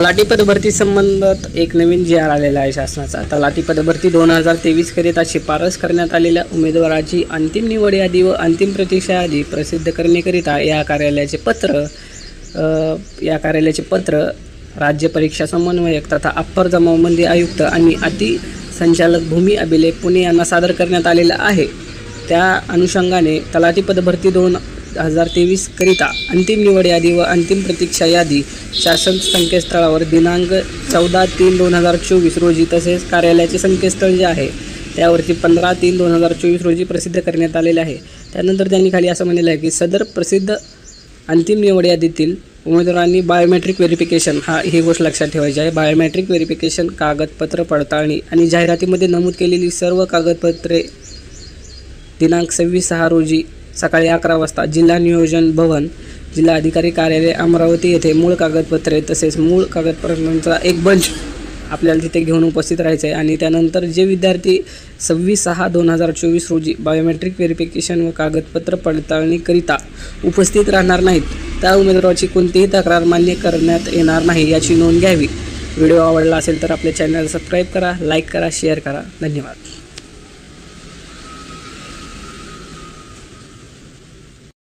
तलाठी पदभरती संबंधात एक नवीन जी आर आलेला आहे शासनाचा. तलाठी पदभरती दोन हजार तेवीसकरिता शिफारस करण्यात आलेल्या उमेदवाराची अंतिम निवड यादी व अंतिम प्रतीक्षा यादी प्रसिद्ध करण्याकरिता या कार्यालयाचे पत्र या कार्यालयाचे पत्र राज्य परीक्षा समन्वयक तथा अप्पर जमावबंदी आयुक्त आणि अति संचालक भूमी अभिलेख पुणे यांना सादर करण्यात आलेलं आहे. त्या अनुषंगाने तलाठी पदभरती दोन हजार तेवीसकरिता अंतिम निवड यादी व अंतिम प्रतीक्षा यादी शासन संकेतस्थळावर दिनांक चौदा तीन दोन हजार चोवीस रोजी तसेच कार्यालयाचे संकेतस्थळ जे आहे त्यावरती पंधरा तीन दोन हजार चोवीस रोजी प्रसिद्ध करण्यात आलेले आहे. त्यानंतर त्यांनी खाली असं म्हणलेलं आहे की सदर प्रसिद्ध अंतिम निवड यादीतील उमेदवारांनी बायोमेट्रिक व्हेरिफिकेशन हा ही गोष्ट लक्षात ठेवायची आहे. बायोमेट्रिक व्हेरिफिकेशन कागदपत्र पडताळणी आणि जाहिरातीमध्ये नमूद केलेली सर्व कागदपत्रे दिनांक सव्वीस सहा रोजी सकाळी अकरा वाजता जिल्हा नियोजन भवन जिल्हा अधिकारी कार्यालय अमरावती येथे मूळ कागदपत्रे तसेच मूळ कागदपत्रांचा एक बंच आपल्याला तिथे घेऊन उपस्थित राहायचं आहे आणि त्यानंतर जे विद्यार्थी सव्वीस सहा दोन हजार चोवीस रोजी बायोमेट्रिक व्हेरिफिकेशन व कागदपत्र पडताळणीकरिता उपस्थित राहणार नाहीत त्या उमेदवाराची कोणतीही तक्रार मान्य करण्यात येणार नाही याची नोंद घ्यावी. व्हिडिओ आवडला असेल तर आपल्या चॅनल सबस्क्राईब करा लाईक करा शेअर करा. धन्यवाद.